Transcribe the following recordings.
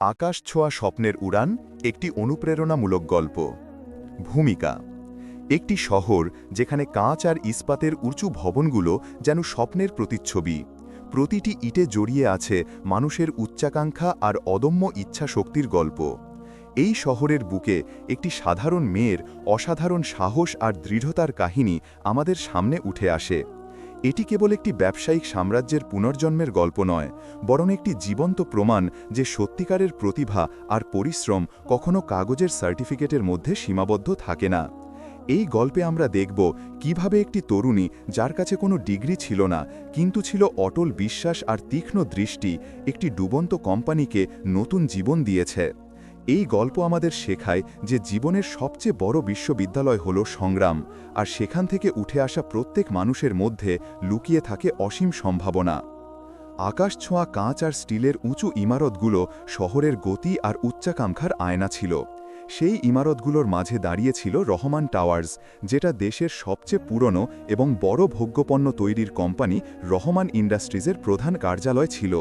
আকাশ ছোঁয়া স্বপ্নের উড়ান একটি অনুপ্রেরণামূলক গল্প। ভূমিকা। একটি শহর যেখানে কাঁচ আর ইস্পাতের উঁচু ভবনগুলো যেন স্বপ্নের প্রতিচ্ছবি। প্রতিটি ইটে জড়িয়ে আছে মানুষের উচ্চাকাঙ্ক্ষা আর অদম্য ইচ্ছা শক্তির গল্প। এই শহরের বুকে একটি সাধারণ মেয়ের অসাধারণ সাহস আর দৃঢ়তার কাহিনী আমাদের সামনে উঠে আসে। এটি কেবল একটি ব্যবসায়িক সাম্রাজ্যের পুনর্জন্মের গল্প নয়, বরং একটি জীবন্ত প্রমাণ যে সত্যিকারের প্রতিভা আর পরিশ্রম কখনো কাগজের সার্টিফিকেটের মধ্যে সীমাবদ্ধ থাকে না। এই গল্পে আমরা দেখব কীভাবে একটি তরুণী, যার কাছে কোনো ডিগ্রি ছিল না, কিন্তু ছিল অটল বিশ্বাস আর তীক্ষ্ণ দৃষ্টি, একটি ডুবন্ত কোম্পানিকে নতুন জীবন দিয়েছে। এই গল্প আমাদের শেখায় যে জীবনের সবচেয়ে বড় বিশ্ববিদ্যালয় হল সংগ্রাম, আর সেখান থেকে উঠে আসা প্রত্যেক মানুষের মধ্যে লুকিয়ে থাকে অসীম সম্ভাবনা। আকাশ ছোঁয়া কাঁচ আর স্টিলের উঁচু ইমারতগুলো শহরের গতি আর উচ্চাকাঙ্ক্ষার আয়না ছিল। সেই ইমারতগুলোর মাঝে দাঁড়িয়েছিল রহমান টাওয়ার্স, যেটা দেশের সবচেয়ে পুরনো এবং বড় ভোগ্যপণ্য তৈরির কোম্পানি রহমান ইন্ডাস্ট্রিজের প্রধান কার্যালয় ছিল।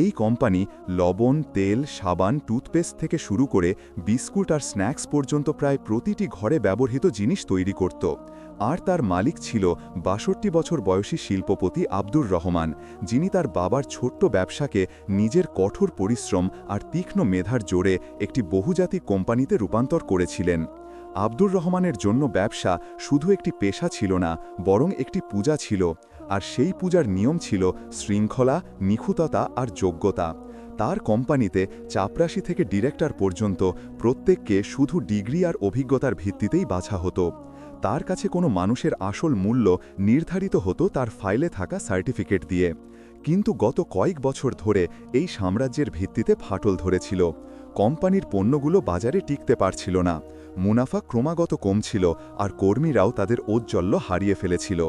এই কোম্পানি লবণ, তেল, সাবান, টুথপেস্ট থেকে শুরু করে বিস্কুট আর স্ন্যাক্স পর্যন্ত প্রায় প্রতিটি ঘরে ব্যবহৃত জিনিস তৈরি করত। আর তার মালিক ছিল বাষট্টি বছর বয়সী শিল্পপতি আব্দুর রহমান, যিনি তার বাবার ছোট্ট ব্যবসাকে নিজের কঠোর পরিশ্রম আর তীক্ষ্ণ মেধার জোরে একটি বহুজাতিক কোম্পানিতে রূপান্তর করেছিলেন। আব্দুর রহমানের জন্য ব্যবসা শুধু একটি পেশা ছিল না, বরং একটি পূজা ছিল। আর সেই পূজার নিয়ম ছিল শৃঙ্খলা, নিখুততা আর যোগ্যতা। তার কোম্পানিতে চাপরাশি থেকে ডিরেক্টর পর্যন্ত প্রত্যেককে শুধু ডিগ্রি আর অভিজ্ঞতার ভিত্তিতেই বাছা হতো। তার কাছে কোনো মানুষের আসল মূল্য নির্ধারিত হতো তার ফাইলে থাকা সার্টিফিকেট দিয়ে। কিন্তু গত কয়েক বছর ধরে এই সাম্রাজ্যের ভিত্তিতে ফাটল ধরেছিল। কোম্পানির পণ্যগুলো বাজারে টিকতে পারছিল না। মুনাফা ক্রমাগত কমছিল আর কর্মীরাও তাদের ঔজ্জ্বল্য হারিয়ে ফেলেছিল।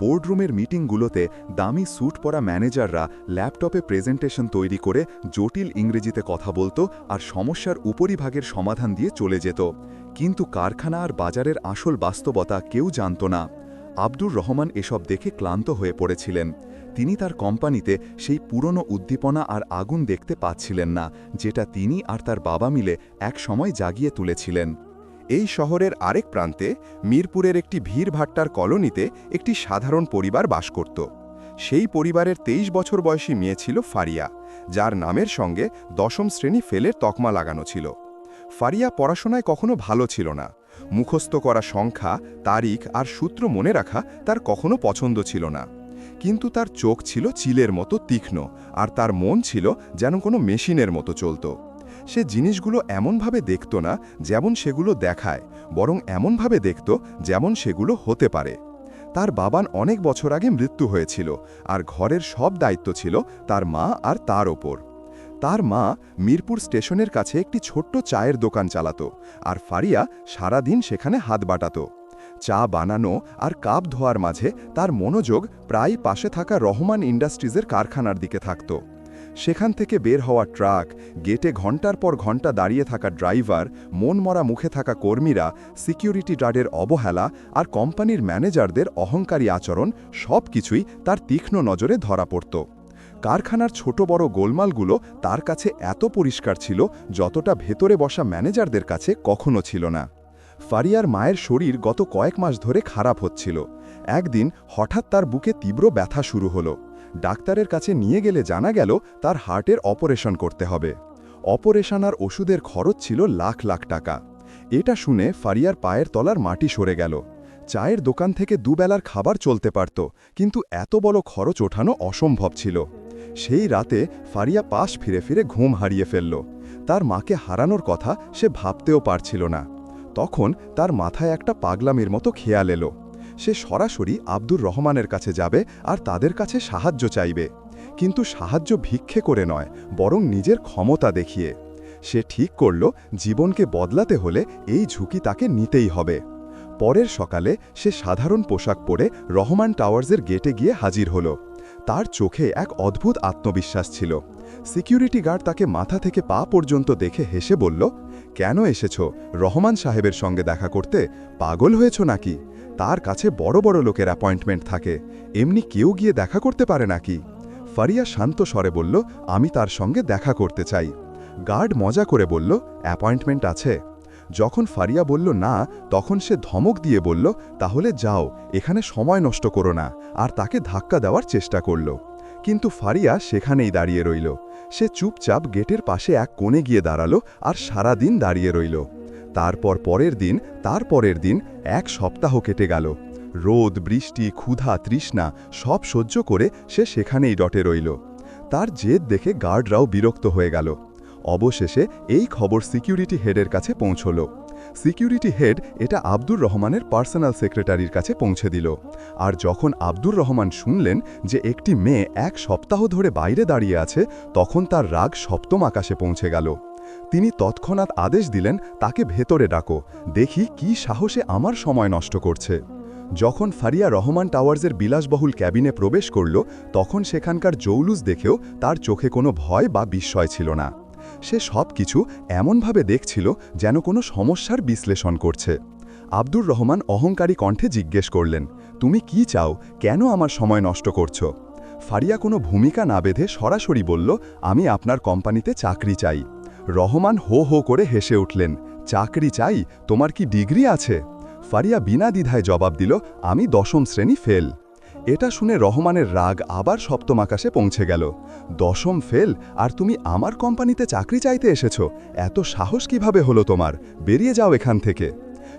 বোর্ডরুমের মিটিংগুলোতে দামি স্যুট পরা ম্যানেজাররা ল্যাপটপে প্রেজেন্টেশন তৈরি করে জটিল ইংরেজিতে কথা বলতো আর সমস্যার উপরিভাগের সমাধান দিয়ে চলে যেত। কিন্তু কারখানা আর বাজারের আসল বাস্তবতা কেউ জানত না। আব্দুর রহমান এসব দেখে ক্লান্ত হয়ে পড়েছিলেন। তিনি তার কোম্পানিতে সেই পুরনো উদ্দীপনা আর আগুন দেখতে পাচ্ছিলেন না, যেটা তিনি আর তার বাবা মিলে এক সময় জাগিয়ে তুলেছিলেন। এই শহরের আরেক প্রান্তে মিরপুরের একটি ভিড়ভাট্টার কলোনিতে একটি সাধারণ পরিবার বাস করত। সেই পরিবারের ২৩ বছর বয়সী মেয়ে ছিল ফারিয়া, যার নামের সঙ্গে দশম শ্রেণি ফেলের তকমা লাগানো ছিল। ফারিয়া পড়াশোনায় কখনো ভালো ছিল না। মুখস্থ করা সংখ্যা, তারিখ আর সূত্র মনে রাখা তার কখনো পছন্দ ছিল না। কিন্তু তার চোখ ছিল চিলের মতো তীক্ষ্ণ আর তার মন ছিল যেন কোনো মেশিনের মতো চলতো। সে জিনিসগুলো এমনভাবে দেখত না যেমন সেগুলো দেখায়, বরং এমনভাবে দেখত যেমন সেগুলো হতে পারে। তার বাবান অনেক বছর আগে মৃত্যু হয়েছিল আর ঘরের সব দায়িত্ব ছিল তার মা আর তার ওপর। তার মা মিরপুর স্টেশনের কাছে একটি ছোট্ট চায়ের দোকান চালাত আর ফারিয়া সারাদিন সেখানে হাত বাটাত। চা বানানো আর কাপ ধোয়ার মাঝে তার মনোযোগ প্রায় পাশে থাকা রহমান ইন্ডাস্ট্রিজের কারখানার দিকে থাকত। সেখান থেকে বের হওয়া ট্রাক, গেটে ঘণ্টার পর ঘণ্টা দাঁড়িয়ে থাকা ড্রাইভার, মনমরা মুখে থাকা কর্মীরা, সিকিউরিটি গার্ডের অবহেলা আর কোম্পানির ম্যানেজারদের অহংকারী আচরণ সব কিছুই তার তীক্ষ্ণ নজরে ধরা পড়ত। কারখানার ছোট বড় গোলমালগুলো তার কাছে এত পরিষ্কার ছিল যতটা ভেতরে বসা ম্যানেজারদের কাছে কখনো ছিল না। ফারিয়ার মায়ের শরীর গত কয়েক মাস ধরে খারাপ হচ্ছিল। একদিন হঠাৎ তার বুকে তীব্র ব্যথা শুরু হলো। ডাক্তারের কাছে নিয়ে গেলে জানা গেল তার হার্টের অপারেশন করতে হবে। অপারেশন আর ওষুধের খরচ ছিল লাখ লাখ টাকা। এটা শুনে ফারিয়ার পায়ের তলার মাটি সরে গেল। চায়ের দোকান থেকে দুবেলার খাবার চলতে পারত, কিন্তু এত বড় খরচ ওঠানো অসম্ভব ছিল। সেই রাতে ফারিয়া পাশ ফিরে ফিরে ঘুম হারিয়ে ফেলল। তার মাকে হারানোর কথা সে ভাবতেও পারছিল না। তখন তার মাথায় একটা পাগলামির মতো খেয়াল এলো। সে সরাসরি আব্দুর রহমানের কাছে যাবে আর তাদের কাছে সাহায্য চাইবে। কিন্তু সাহায্য ভিক্ষে করে নয়, বরং নিজের ক্ষমতা দেখিয়ে। সে ঠিক করল, জীবনকে বদলাতে হলে এই ঝুঁকি তাকে নিতেই হবে। পরের সকালে সে সাধারণ পোশাক পরে রহমান টাওয়ার্সের গেটে গিয়ে হাজির হল। তার চোখে এক অদ্ভুত আত্মবিশ্বাস ছিল। সিকিউরিটি গার্ড তাকে মাথা থেকে পা পর্যন্ত দেখে হেসে বলল, কেন এসেছ? রহমান সাহেবের সঙ্গে দেখা করতে পাগল হয়েছ নাকি? তার কাছে বড় বড় লোকের অ্যাপয়েন্টমেন্ট থাকে। এমনি কেউ গিয়ে দেখা করতে পারে নাকি? ফারিয়া শান্ত স্বরে বলল, আমি তার সঙ্গে দেখা করতে চাই। গার্ড মজা করে বলল অ্যাপয়েন্টমেন্ট আছে। যখন ফারিয়া বলল, না, তখন সে ধমক দিয়ে বলল, তাহলে যাও, এখানে সময় নষ্ট করো না। আর তাকে ধাক্কা দেওয়ার চেষ্টা করল। কিন্তু ফারিয়া সেখানেই দাঁড়িয়ে রইল। সে চুপচাপ গেটের পাশে এক কোণে গিয়ে দাঁড়াল আর সারা দিন দাঁড়িয়ে রইল। তারপর পরের দিন তার পরের দিন এক সপ্তাহ কেটে গেল। রোদ, বৃষ্টি, ক্ষুধা, তৃষ্ণা সব সহ্য করে সে সেখানেই ডটে রইল। তার জেদ দেখে গার্ডরাও বিরক্ত হয়ে গেল। অবশেষে এই খবর সিকিউরিটি হেডের কাছে পৌঁছল। সিকিউরিটি হেড এটা আব্দুর রহমানের পার্সোনাল সেক্রেটারির কাছে পৌঁছে দিল। আর যখন আব্দুর রহমান শুনলেন যে একটি মেয়ে এক সপ্তাহ ধরে বাইরে দাঁড়িয়ে আছে, তখন তার রাগ সপ্তম আকাশে পৌঁছে গেল। তিনি তৎক্ষণাৎ আদেশ দিলেন, তাকে ভেতরে ডাকো। দেখি কি সাহসে আমার সময় নষ্ট করছে। যখন ফারিয়া রহমান টাওয়ার্সের বিলাসবহুল ক্যাবিনে প্রবেশ করল, তখন সেখানকার জৌলুস দেখেও তার চোখে কোনো ভয় বা বিস্ময় ছিল না। সে সব কিছু এমনভাবে দেখছিল যেন কোনো সমস্যার বিশ্লেষণ করছে। আব্দুর রহমান অহংকারী কণ্ঠে জিজ্ঞেস করলেন, তুমি কি চাও? কেন আমার সময় নষ্ট করছ? ফারিয়া কোনো ভূমিকা না বেঁধে সরাসরি বলল, আমি আপনার কোম্পানিতে চাকরি চাই। রহমান হো হো করে হেসে উঠলেন, চাকরি চাই, তোমার কি ডিগ্রি আছে? ফারিয়া বিনা দ্বিধায় জবাব দিল, আমি দশম শ্রেণি ফেল। এটা শুনে রহমানের রাগ আবার সপ্তম আকাশে পৌঁছে গেল। দশম ফেল? আর তুমি আমার কোম্পানিতে চাকরি চাইতে এসেছ? এত সাহস কীভাবে হলো তোমার? বেরিয়ে যাও এখান থেকে।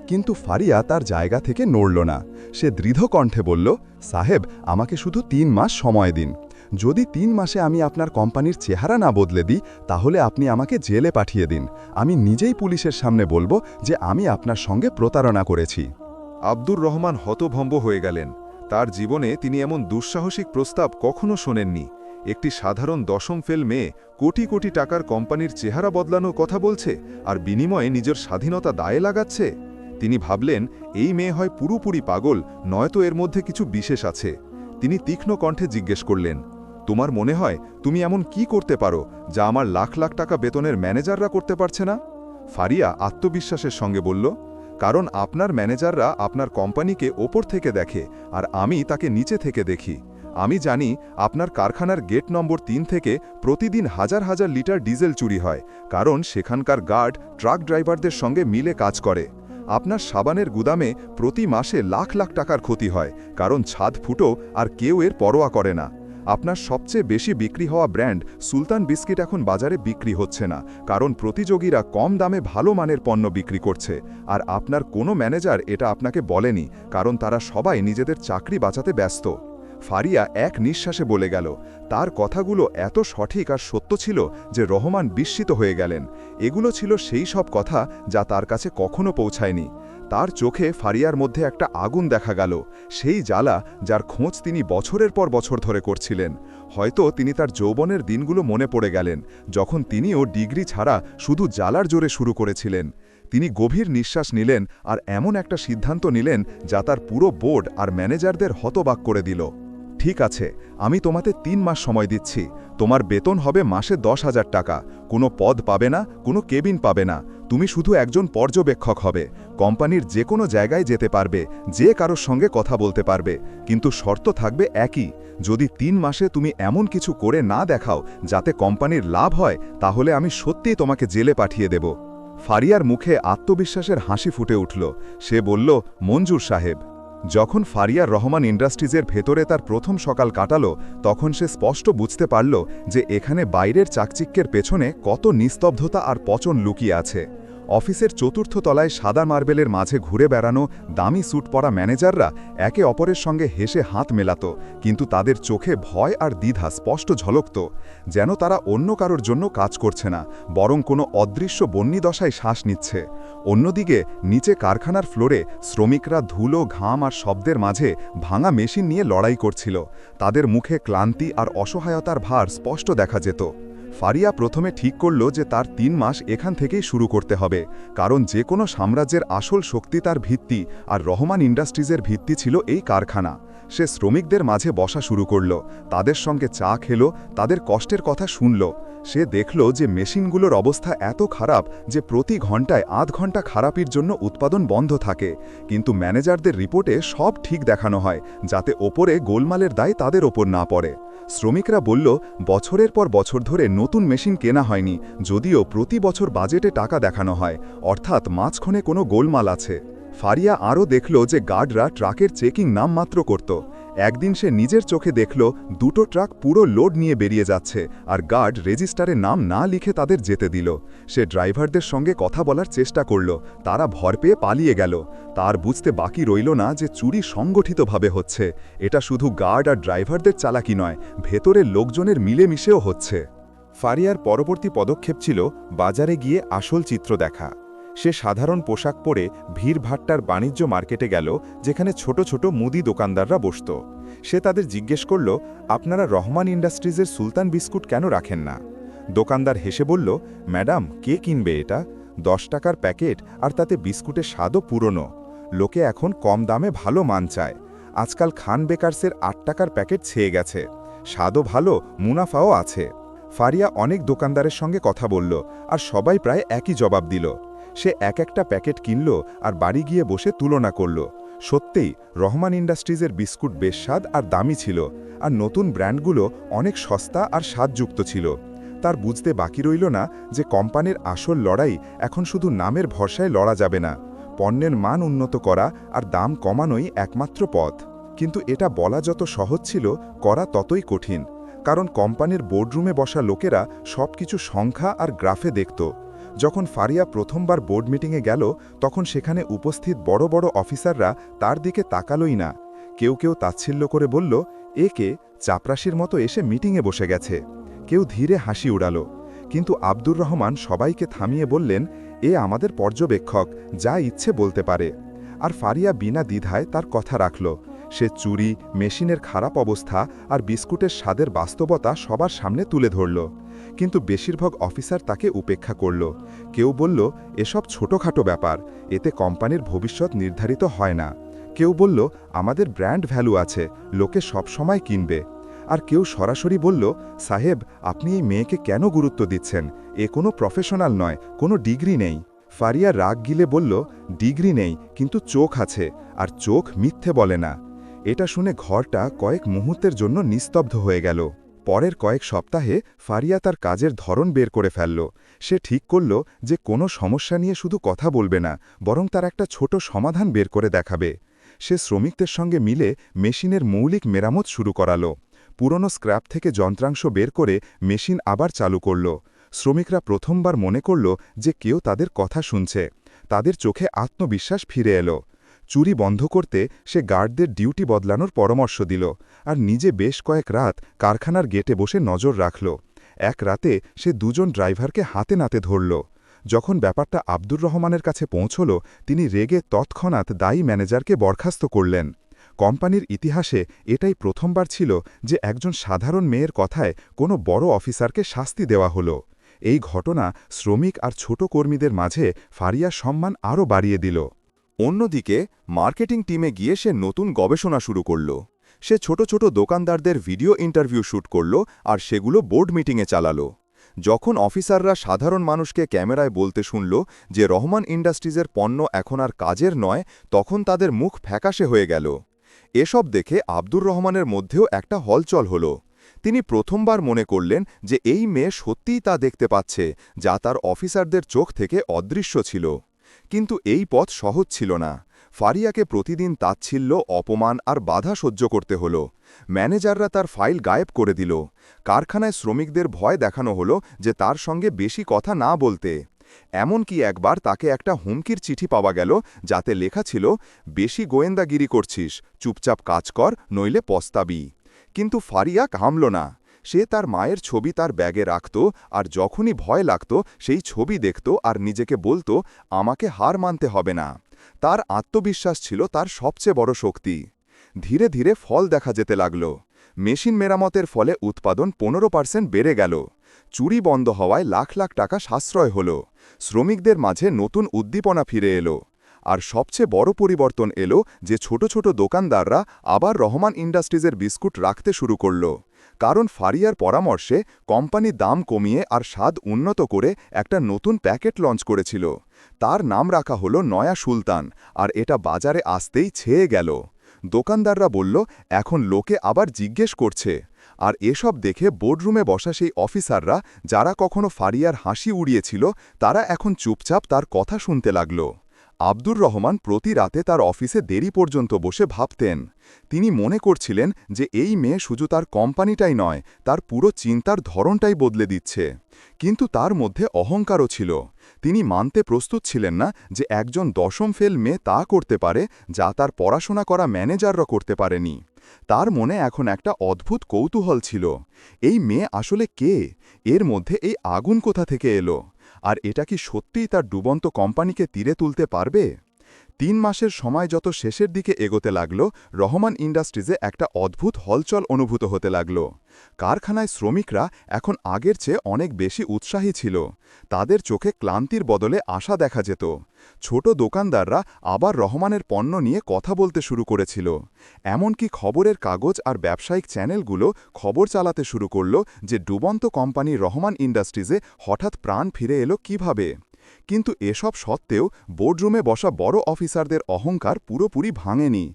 কিন্তু ফারিয়া তার জায়গা থেকে নড়ল না। সে দৃঢ় কণ্ঠে বলল, সাহেব, আমাকে শুধু তিন মাস সময় দিন। যদি তিন মাসে আমি আপনার কোম্পানির চেহারা না বদলে দিই, তাহলে আপনি আমাকে জেলে পাঠিয়ে দিন। আমি নিজেই পুলিশের সামনে বলব যে আমি আপনার সঙ্গে প্রতারণা করেছি। আব্দুর রহমান হতভম্ব হয়ে গেলেন। তার জীবনে তিনি এমন দুঃসাহসিক প্রস্তাব কখনো শোনেননি। একটি সাধারণ দশম ফেল মেয়ে কোটি কোটি টাকার কোম্পানির চেহারা বদলানোর কথা বলছে আর বিনিময়ে নিজের স্বাধীনতা দায়ে লাগাচ্ছে। তিনি ভাবলেন, এই মেয়ে হয় পুরোপুরি পাগল, নয়তো এর মধ্যে কিছু বিশেষ আছে। তিনি তীক্ষ্ণ কণ্ঠে জিজ্ঞেস করলেন তোমার মনে হয় তুমি এমন কি করতে পারো যা আমার লাখ লাখ টাকা বেতনের ম্যানেজাররা করতে পারছে না? ফারিয়া আত্মবিশ্বাসের সঙ্গে বলল, কারণ আপনার ম্যানেজাররা আপনার কোম্পানিকে ওপর থেকে দেখে আর আমি তাকে নিচে থেকে দেখি। আমি জানি আপনার কারখানার গেট নম্বর তিন থেকে প্রতিদিন হাজার হাজার লিটার ডিজেল চুরি হয়, কারণ সেখানকার গার্ড ট্রাক ড্রাইভারদের সঙ্গে মিলে কাজ করে। আপনার সাবানের গুদামে প্রতি মাসে লাখ লাখ টাকার ক্ষতি হয়, কারণ ছাদ ফুটো আর কেউ এর পরোয়া করে না। আপনার সবচেয়ে বেশি বিক্রি হওয়া ব্র্যান্ড সুলতান বিস্কিট এখন বাজারে বিক্রি হচ্ছে না, কারণ প্রতিযোগীরা কম দামে ভালো মানের পণ্য বিক্রি করছে। আর আপনার কোনো ম্যানেজার এটা আপনাকে বলেনি, কারণ তারা সবাই নিজেদের চাকরি বাঁচাতে ব্যস্ত। ফারিয়া এক নিঃশ্বাসে বলে গেল, তার কথাগুলো এত সঠিক আর সত্য ছিল যে রহমান বিস্মিত হয়ে গেলেন। এগুলো ছিল সেই সব কথা যা তার কাছে কখনো পৌঁছায়নি। তার চোখে ফারিয়ার মধ্যে একটা আগুন দেখা গেল, সেই জ্বালা যার খোঁজ তিনি বছরের পর বছর ধরে করছিলেন। হয়তো তিনি তার যৌবনের দিনগুলো মনে পড়ে গেলেন, যখন তিনিও ডিগ্রি ছাড়া শুধু জ্বালার জোরে শুরু করেছিলেন। তিনি গভীর নিঃশ্বাস নিলেন আর এমন একটা সিদ্ধান্ত নিলেন যা তার পুরো বোর্ড আর ম্যানেজারদের হতবাক করে দিল। ঠিক আছে, আমি তোমাতে তিন মাস সময় দিচ্ছি। তোমার বেতন হবে মাসে দশ হাজার টাকা। কোনো পদ পাবে না, কোনো কেবিন পাবে না। তুমি শুধু একজন পর্যবেক্ষক হবে। কোম্পানির যে কোনো জায়গায় যেতে পারবে, যে কারোর সঙ্গে কথা বলতে পারবে। কিন্তু শর্ত থাকবে একই, যদি তিন মাসে তুমি এমন কিছু করে না দেখাও যাতে কোম্পানির লাভ হয়, তাহলে আমি সত্যিই তোমাকে জেলে পাঠিয়ে দেব। ফারিয়ার মুখে আত্মবিশ্বাসের হাসি ফুটে উঠল। সে বলল, মঞ্জুর সাহেব। যখন ফারিয়ার রহমান ইন্ডাস্ট্রিজের ভেতরে তার প্রথম সকাল কাটালো, তখন সে স্পষ্ট বুঝতে পারল যে এখানে বাইরের চাকচিক্যের পেছনে কত নিস্তব্ধতা আর পচন লুকিয়ে আছে। অফিসের চতুর্থ তলায় সাদা মার্বেলের মাঝে ঘুরে বেড়ানো দামি স্যুট পরা ম্যানেজাররা একে অপরের সঙ্গে হেসে হাত মেলাত, কিন্তু তাদের চোখে ভয় আর দ্বিধা স্পষ্ট ঝলকত, যেন তারা অন্য কারোর জন্য কাজ করছে না, বরং কোনো অদৃশ্য বন্যিদশায় শ্বাস নিচ্ছে। অন্যদিকে, নিচে কারখানার ফ্লোরে শ্রমিকরা ধুলো, ঘাম আর শব্দের মাঝে ভাঙা মেশিন নিয়ে লড়াই করছিল। তাদের মুখে ক্লান্তি আর অসহায়তার ভার স্পষ্ট দেখা যেত। ফারিয়া প্রথমে ঠিক করল যে তার তিন মাস এখান থেকেই শুরু করতে হবে, কারণ যে কোনো সাম্রাজ্যের আসল শক্তি তার ভিত্তি আর রহমান ইন্ডাস্ট্রিজের ভিত্তি ছিল এই কারখানা। সে শ্রমিকদের মাঝে বসা শুরু করল, তাদের সঙ্গে চা খেলো, তাদের কষ্টের কথা শুনল। সে দেখল যে মেশিনগুলোর অবস্থা এত খারাপ যে প্রতি ঘন্টায় আধ ঘণ্টা খারাপির জন্য উৎপাদন বন্ধ থাকে। কিন্তু ম্যানেজারদের রিপোর্টে সব ঠিক দেখানো হয়, যাতে ওপরে গোলমালের দায় তাদের ওপর না পড়ে। শ্রমিকরা বলল, বছরের পর বছর ধরে নতুন মেশিন কেনা হয়নি, যদিও প্রতি বছর বাজেটে টাকা দেখানো হয়, অর্থাৎ মাঝখানে কোনো গোলমাল আছে। ফারিয়া আরও দেখল যে গার্ডরা ট্রাকের চেকিং নামমাত্র করত। একদিন সে নিজের চোখে দেখল, দুটো ট্রাক পুরো লোড নিয়ে বেরিয়ে যাচ্ছে আর গার্ড রেজিস্টারে নাম না লিখে তাদের যেতে দিল। সে ড্রাইভারদের সঙ্গে কথা বলার চেষ্টা করল, তারা ভর পেয়ে পালিয়ে গেল। তার বুঝতে বাকি রইল না যে চুরি সংগঠিতভাবে হচ্ছে। এটা শুধু গার্ড আর ড্রাইভারদের চালাকি নয়, ভেতরের লোকজনের মিলেমিশেও হচ্ছে। ফারিয়ার পরবর্তী পদক্ষেপ ছিল বাজারে গিয়ে আসল চিত্র দেখা। সে সাধারণ পোশাক পরে ভিড়ভাট্টার বাণিজ্য মার্কেটে গেল, যেখানে ছোট ছোট মুদি দোকানদাররা বসত। সে তাদের জিজ্ঞেস করল, আপনারা রহমান ইন্ডাস্ট্রিজের সুলতান বিস্কুট কেন রাখেন না? দোকানদার হেসে বলল, ম্যাডাম, কে কিনবে এটা? দশ টাকার প্যাকেট আর তাতে বিস্কুটের স্বাদও পুরনো। লোকে এখন কম দামে ভালো মান চায়। আজকাল খান বেকার্সের আট টাকার প্যাকেট ছেয়ে গেছে। স্বাদও ভালো, মুনাফাও আছে। ফারিয়া অনেক দোকানদারের সঙ্গে কথা বলল আর সবাই প্রায় একই জবাব দিল। সে এক একটা প্যাকেট কিনল আর বাড়ি গিয়ে বসে তুলনা করল। সত্যিই, রহমান ইন্ডাস্ট্রিজের বিস্কুট বেশ স্বাদ আর দামি ছিল আর নতুন ব্র্যান্ডগুলো অনেক সস্তা আর স্বাদযুক্ত ছিল। তার বুঝতে বাকি রইল না যে কোম্পানির আসল লড়াই এখন শুধু নামের ভরসায় লড়া যাবে না। পণ্যের মান উন্নত করা আর দাম কমানোই একমাত্র পথ। কিন্তু এটা বলা যত সহজ ছিল, করা ততই কঠিন। কারণ কোম্পানির বোর্ডরুমে বসা লোকেরা সবকিছু সংখ্যা আর গ্রাফে দেখত। যখন ফারিয়া প্রথমবার বোর্ড মিটিংয়ে গেল, তখন সেখানে উপস্থিত বড় বড় অফিসাররা তার দিকে তাকালোই না। কেউ কেউ তাচ্ছিল্য করে বলল, এ কে? চাপরাশির মতো এসে মিটিংয়ে বসে গেছে। কেউ ধীরে হাসি উড়াল। কিন্তু আব্দুর রহমান সবাইকে থামিয়ে বললেন, এ আমাদের পর্যবেক্ষক, যা ইচ্ছে বলতে পারে। আর ফারিয়া বিনা দ্বিধায় তার কথা রাখল। সে চুরি, মেশিনের খারাপ অবস্থা আর বিস্কুটের স্বাদের বাস্তবতা সবার সামনে তুলে ধরল। কিন্তু বেশিরভাগ অফিসার তাকে উপেক্ষা করল। কেউ বলল, এসব ছোটখাটো ব্যাপার, এতে কোম্পানির ভবিষ্যৎ নির্ধারিত হয় না। কেউ বলল, আমাদের ব্র্যান্ড ভ্যালু আছে, লোকে সব সময় কিনবে। আর কেউ সরাসরি বলল, সাহেব, আপনি এই মেয়েকে কেন গুরুত্ব দিচ্ছেন? এ কোনো প্রফেশনাল নয়, কোনো ডিগ্রি নেই। ফারিয়া রাগ গিলে বলল, ডিগ্রি নেই, কিন্তু চোখ আছে, আর চোখ মিথ্যে বলে না। এটা শুনে ঘরটা কয়েক মুহূর্তের জন্য নিস্তব্ধ হয়ে গেল। পরের কয়েক সপ্তাহে ফারিয়া তার কাজের ধরন বের করে ফেলল। সে ঠিক করল যে কোনো সমস্যা নিয়ে শুধু কথা বলবে না, বরং তার একটা ছোট সমাধান বের করে দেখাবে। সে শ্রমিকদের সঙ্গে মিলে মেশিনের মৌলিক মেরামত শুরু করালো। পুরনো স্ক্র্যাপ থেকে যন্ত্রাংশ বের করে মেশিন আবার চালু করল। শ্রমিকরা প্রথমবার মনে করল যে কেউ তাদের কথা শুনছে। তাদের চোখে আত্মবিশ্বাস ফিরে এলো। চুরি বন্ধ করতে সে গার্ডদের ডিউটি বদলানোর পরামর্শ দিল আর নিজে বেশ কয়েক রাত কারখানার গেটে বসে নজর রাখল। এক রাতে সে দুজন ড্রাইভারকে হাতে নাতে ধরল। যখন ব্যাপারটা আব্দুর রহমানের কাছে পৌঁছল, তিনি রেগে তৎক্ষণাৎ দায়ী ম্যানেজারকে বরখাস্ত করলেন। কোম্পানির ইতিহাসে এটাই প্রথমবার ছিল যে একজন সাধারণ মেয়ের কথায় কোনো বড় অফিসারকে শাস্তি দেওয়া হলো। এই ঘটনা শ্রমিক আর ছোট কর্মীদের মাঝে ফারিয়া সম্মান আরও বাড়িয়ে দিল। অন্যদিকে, মার্কেটিং টিমে গিয়ে সে নতুন গবেষণা শুরু করল। সে ছোট ছোট দোকানদারদের ভিডিও ইন্টারভিউ শ্যুট করল আর সেগুলো বোর্ড মিটিংয়ে চালালো। যখন অফিসাররা সাধারণ মানুষকে ক্যামেরায় বলতে শুনল যে রহমান ইন্ডাস্ট্রিজের পণ্য এখন আর কাজের নয়, তখন তাদের মুখ ফ্যাকাশে হয়ে গেল। এসব দেখে আব্দুর রহমানের মধ্যেও একটা হলচল হল। তিনি প্রথমবার মনে করলেন যে এই মেয়ে সত্যিই তা দেখতে পাচ্ছে, যা তার অফিসারদের চোখ থেকে অদৃশ্য ছিল। কিন্তু এই পথ সহজ ছিল না। ফারিয়াকে প্রতিদিন তাচ্ছিল্য, অপমান আর বাধা সহ্য করতে হল। ম্যানেজাররা তার ফাইল গায়েব করে দিল। কারখানায় শ্রমিকদের ভয় দেখানো হলো যে তার সঙ্গে বেশি কথা না বলতে। এমনকি একবার তাকে একটা হুমকির চিঠি পাওয়া গেল, যাতে লেখা ছিল, বেশি গোয়েন্দাগিরি করছিস, চুপচাপ কাজ কর, নইলে পস্তাবি। কিন্তু ফারিয়া কামল না। সে তার মায়ের ছবি তার ব্যাগে রাখত আর যখনই ভয় লাগত, সেই ছবি দেখত আর নিজেকে বলতো, আমাকে হার মানতে হবে না। তার আত্মবিশ্বাস ছিল তার সবচেয়ে বড় শক্তি। ধীরে ধীরে ফল দেখা যেতে লাগল। মেশিন মেরামতের ফলে উৎপাদন পনেরো পার্সেন্ট বেড়ে গেল। চুরি বন্ধ হওয়ায় লাখ লাখ টাকা সাশ্রয় হল। শ্রমিকদের মাঝে নতুন উদ্দীপনা ফিরে এলো। আর সবচেয়ে বড় পরিবর্তন এলো যে ছোট ছোট দোকানদাররা আবার রহমান ইন্ডাস্ট্রিজের বিস্কুট রাখতে শুরু করল। কারণ ফারিয়ার পরামর্শে কোম্পানি দাম কমিয়ে আর স্বাদ উন্নত করে একটা নতুন প্যাকেট লঞ্চ করেছিল। তার নাম রাখা হলো নয়া সুলতান, আর এটা বাজারে আসতেই ছেয়ে গেল। দোকানদাররা বলল, এখন লোকে আবার জিজ্ঞেস করছে। আর এসব দেখে বোর্ডরুমে বসা সেই অফিসাররা, যারা কখনো ফারিয়ার হাসি উড়িয়েছিল, তারা এখন চুপচাপ তার কথা শুনতে লাগল। আব্দুর রহমান প্রতি রাতে তার অফিসে দেরি পর্যন্ত বসে ভাবতেন। তিনি মনে করছিলেন যে এই মেয়ে শুধু তার কোম্পানিটাই নয়, তার পুরো চিন্তার ধরনটাই বদলে দিচ্ছে। কিন্তু তার মধ্যে অহংকারও ছিল। তিনি মানতে প্রস্তুত ছিলেন না যে একজন দশম ফেল মেয়ে তা করতে পারে যা তার পড়াশোনা করা ম্যানেজাররা করতে পারেনি। তার মনে এখন একটা অদ্ভুত কৌতূহল ছিল। এই মেয়ে আসলে কে? এর মধ্যে এই আগুন কোথা থেকে এলো? আর এটা কি সত্যিই তার ডুবন্ত কোম্পানিকে তীরে তুলতে পারবে? তিন মাসের সময় যত শেষের দিকে এগোতে লাগল, রহমান ইন্ডাস্ট্রিজে একটা অদ্ভুত হলচল অনুভূত হতে লাগল। কারখানায় শ্রমিকরা এখন আগের চেয়ে অনেক বেশি উৎসাহী ছিল। তাদের চোখে ক্লান্তির বদলে আশা দেখা যেত। ছোট দোকানদাররা আবার রহমানের পণ্য নিয়ে কথা বলতে শুরু করেছিল। এমনকি খবরের কাগজ আর ব্যবসায়িক চ্যানেলগুলো খবর চালাতে শুরু করল যে ডুবন্ত কোম্পানি রহমান ইন্ডাস্ট্রিজে হঠাৎ প্রাণ ফিরে এলো কীভাবে। কিন্তু এসব সত্ত্বেও বোর্ডরুমে বসা বড় অফিসারদের অহংকার পুরোপুরি ভাঙেনি।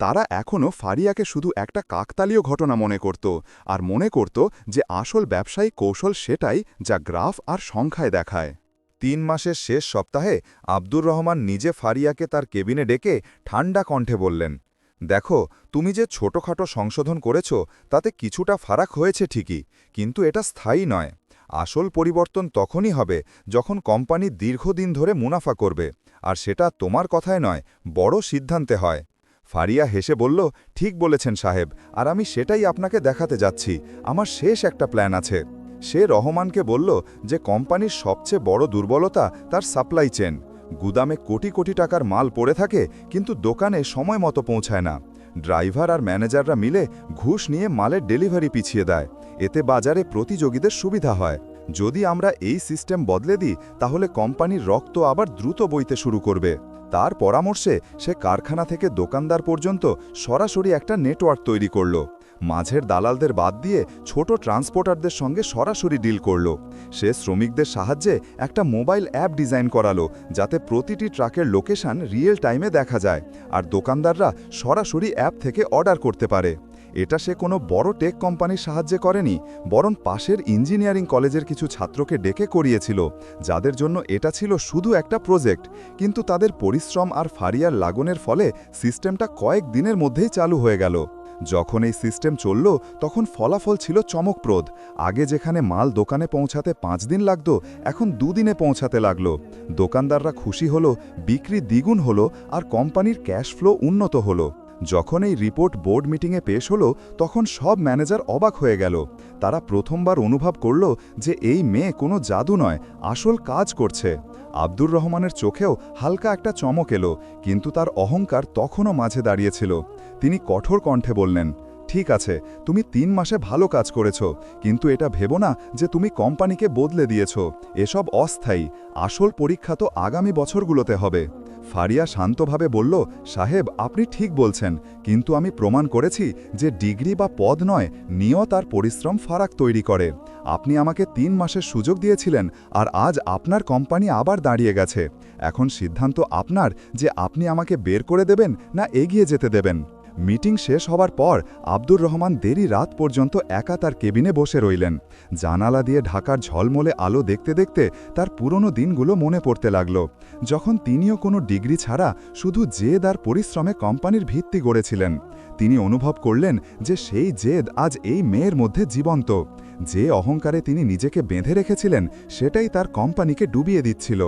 তারা এখনও ফারিয়াকে শুধু একটা কাকতালীয় ঘটনা মনে করত আর মনে করত যে আসল ব্যবসায়িক কৌশল সেটাই যা গ্রাফ আর সংখ্যায় দেখায়। তিন মাসের শেষ সপ্তাহে আব্দুর রহমান নিজে ফারিয়াকে তার কেবিনে ডেকে ঠান্ডা কণ্ঠে বললেন, দেখো, তুমি যে ছোটখাটো সংশোধন করেছ, তাতে কিছুটা ফারাক হয়েছে ঠিকই, কিন্তু এটা স্থায়ী নয়। আসল পরিবর্তন তখনই হবে যখন কোম্পানি দীর্ঘদিন ধরে মুনাফা করবে, আর সেটা তোমার কথায় নয়, বড় সিদ্ধান্তে হয়। ফারিয়া হেসে বলল, ঠিক বলেছেন সাহেব, আর আমি সেটাই আপনাকে দেখাতে যাচ্ছি, আমার শেষ একটা প্ল্যান আছে। সে রহমানকে বলল যে কোম্পানির সবচেয়ে বড় দুর্বলতা তার সাপ্লাই চেন। গুদামে কোটি কোটি টাকার মাল পড়ে থাকে, কিন্তু দোকানে সময় মতো পৌঁছায় না। ড্রাইভার আর ম্যানেজাররা মিলে ঘুষ নিয়ে মালের ডেলিভারি পিছিয়ে দেয়। এতে বাজারে প্রতিযোগীদের সুবিধা হয়। যদি আমরা এই সিস্টেম বদলে দিই, তাহলে কোম্পানির রক্ত আবার দ্রুত বইতে শুরু করবে। তার পরামর্শে সে কারখানা থেকে দোকানদার পর্যন্ত সরাসরি একটা নেটওয়ার্ক তৈরি করল। মাঝের দালালদের বাদ দিয়ে ছোট ট্রান্সপোর্টারদের সঙ্গে সরাসরি ডিল করল। সে শ্রমিকদের সাহায্যে একটা মোবাইল অ্যাপ ডিজাইন করালো, যাতে প্রতিটি ট্রাকের লোকেশন রিয়েল টাইমে দেখা যায় আর দোকানদাররা সরাসরি অ্যাপ থেকে অর্ডার করতে পারে। এটা সে কোনো বড় টেক কোম্পানির সাহায্যে করেনি, বরং পাশের ইঞ্জিনিয়ারিং কলেজের কিছু ছাত্রকে ডেকে করিয়েছিল, যাদের জন্য এটা ছিল শুধু একটা প্রজেক্ট। কিন্তু তাদের পরিশ্রম আর ফারিয়ার লাগনের ফলে সিস্টেমটা কয়েক দিনের মধ্যেই চালু হয়ে গেল। যখন এই সিস্টেম চলল, তখন ফলাফল ছিল চমকপ্রদ। আগে যেখানে মাল দোকানে পৌঁছাতে পাঁচ দিন লাগতো, এখন দুদিনে পৌঁছাতে লাগল। দোকানদাররা খুশি হলো, বিক্রি দ্বিগুণ হলো আর কোম্পানির ক্যাশ ফ্লো উন্নত হলো। যখন এই রিপোর্ট বোর্ড মিটিংয়ে পেশ হলো, তখন সব ম্যানেজার অবাক হয়ে গেল। তারা প্রথমবার অনুভব করল যে এই মেয়ে কোনো জাদু নয়, আসল কাজ করছে। আব্দুর রহমানের চোখেও হালকা একটা চমক এলো, কিন্তু তার অহংকার তখনও মাঝে দাঁড়িয়েছিল তিনি কঠোর কণ্ঠে বললেন, ঠিক আছে, তুমি তিন মাসে ভালো কাজ করেছ, কিন্তু এটা ভেবো না যে তুমি কোম্পানিকে বদলে দিয়েছ। এসব অস্থায়ী, আসল পরীক্ষা তো আগামী বছরগুলোতে হবে। ফারিয়া শান্তভাবে বলল, সাহেব, আপনি ঠিক বলছেন, কিন্তু আমি প্রমাণ করেছি যে ডিগ্রি বা পদ নয়, নিয়ত আর পরিশ্রম ফারাক তৈরি করে। আপনি আমাকে তিন মাসের সুযোগ দিয়েছিলেন, আর আজ আপনার কোম্পানি আবার দাঁড়িয়ে গেছে। এখন সিদ্ধান্ত আপনার যে আপনি আমাকে বের করে দেবেন না এগিয়ে যেতে দেবেন। মিটিং শেষ হবার পর আব্দুর রহমান দেরি রাত পর্যন্ত একা তার কেবিনে বসে রইলেন। জানালা দিয়ে ঢাকার ঝলমলে আলো দেখতে দেখতে তার পুরনো দিনগুলো মনে পড়তে লাগল। যখন তিনিও কোনো ডিগ্রি ছাড়া শুধু জেদ আর পরিশ্রমে কোম্পানির ভিত্তি গড়েছিলেন, তিনি অনুভব করলেন যে সেই জেদ আজ এই মেয়ের মধ্যে জীবন্ত। যে অহংকারে তিনি নিজেকে বেঁধে রেখেছিলেন, সেটাই তার কোম্পানিকে ডুবিয়ে দিচ্ছিল।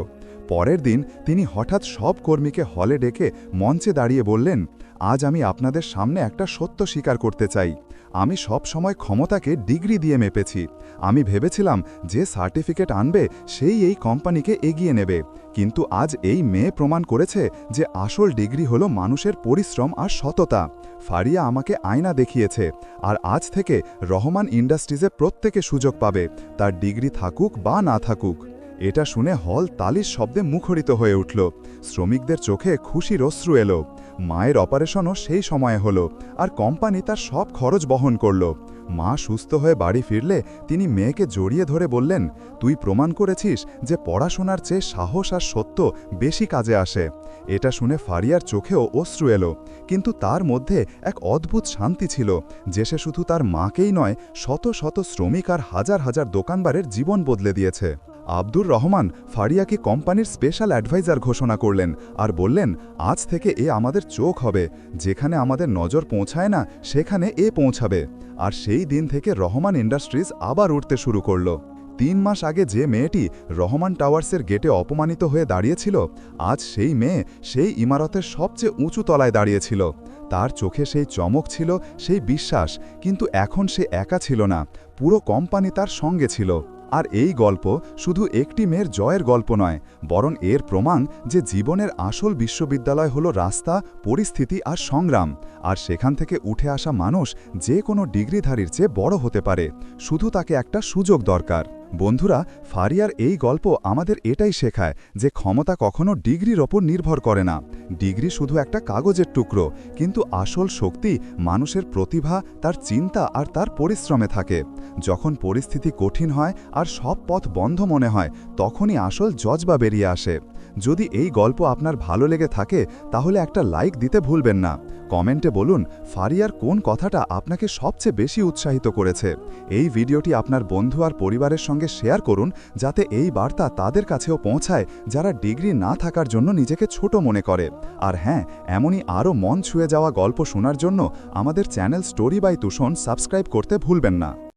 পরের দিন তিনি হঠাৎ সব কর্মীকে হলে ডেকে মঞ্চে দাঁড়িয়ে বললেন আজ আমি আপনাদের সামনে একটা সত্য স্বীকার করতে চাই। আমি সব সময় ক্ষমতাকে ডিগ্রি দিয়ে মেপেছি। আমি ভেবেছিলাম যে সার্টিফিকেট আনবে, সেই এই কোম্পানিকে এগিয়ে নেবে। কিন্তু আজ এই মেয়ে প্রমাণ করেছে যে আসল ডিগ্রি হলো মানুষের পরিশ্রম আর সততা। ফারিয়া আমাকে আয়না দেখিয়েছে, আর আজ থেকে রহমান ইন্ডাস্ট্রিজে প্রত্যেকে সুযোগ পাবে, তার ডিগ্রি থাকুক বা না থাকুক। এটা শুনে হল তালির শব্দে মুখরিত হয়ে উঠল। শ্রমিকদের চোখে খুশির অশ্রু এলো। মায়ের অপারেশনও সেই সময়ে হলো আর কোম্পানি তার সব খরচ বহন করল। মা সুস্থ হয়ে বাড়ি ফিরলে তিনি মেয়েকে জড়িয়ে ধরে বললেন, তুই প্রমাণ করেছিস যে পড়াশোনার চেয়ে সাহস আর সত্য বেশি কাজে আসে। এটা শুনে ফারিয়ার চোখেও অশ্রু এলো। কিন্তু তার মধ্যে এক অদ্ভুত শান্তি ছিল যে সে শুধু তার মাকেই নয়, শত শত শ্রমিক আর হাজার হাজার দোকানবারের জীবন বদলে দিয়েছে। আব্দুর রহমান ফারিয়াকে কোম্পানির স্পেশাল অ্যাডভাইজার ঘোষণা করলেন আর বললেন, আজ থেকে এ আমাদের চোখ হবে। যেখানে আমাদের নজর পৌঁছায় না, সেখানে এ পৌঁছাবে। আর সেই দিন থেকে রহমান ইন্ডাস্ট্রিজ আবার উঠতে শুরু করল। তিন মাস আগে যে মেয়েটি রহমান টাওয়ার্সের গেটে অপমানিত হয়ে দাঁড়িয়েছিল, আজ সেই মেয়ে সেই ইমারতের সবচেয়ে উঁচু তলায় দাঁড়িয়েছিল। তার চোখে সেই চমক ছিল, সেই বিশ্বাস, কিন্তু এখন সে একা ছিল না। পুরো কোম্পানি তার সঙ্গে ছিল। আর এই গল্প শুধু একটি মেয়ের জয়ের গল্প নয়, বরং এর প্রমাণ যে জীবনের আসল বিশ্ববিদ্যালয় হলো রাস্তা, পরিস্থিতি আর সংগ্রাম, আর সেখান থেকে উঠে আসা মানুষ যে কোনো ডিগ্রিধারীর চেয়ে বড় হতে পারে, শুধু তাকে একটা সুযোগ দরকার। বন্ধুরা, ফারিয়ার এই গল্প আমাদের এটাই শেখায় যে ক্ষমতা কখনো ডিগ্রির ওপর নির্ভর করে না। ডিগ্রি শুধু একটা কাগজের টুকরো, কিন্তু আসল শক্তি মানুষের প্রতিভা, তার চিন্তা আর তার পরিশ্রমে থাকে। যখন পরিস্থিতি কঠিন হয় আর সব পথ বন্ধ মনে হয়, তখনই আসল জজবা বেরিয়ে আসে। যদি এই গল্প আপনার ভালো লেগে থাকে, তাহলে একটা লাইক দিতে ভুলবেন না। কমেন্টে বলুন, ফারিয়ার কোন কথাটা আপনাকে সবচেয়ে বেশি উৎসাহিত করেছে? এই ভিডিওটি আপনার বন্ধু আর পরিবারের সঙ্গে শেয়ার করুন, যাতে এই বার্তা তাদের কাছেও পৌঁছায়, যারা ডিগ্রি না থাকার জন্য নিজেকে ছোট মনে করে। আর হ্যাঁ এমনই আরও মন ছুঁয়ে যাওয়া গল্প শোনার জন্য আমাদের channel story by Tushan subscribe করতে ভুলবেন না।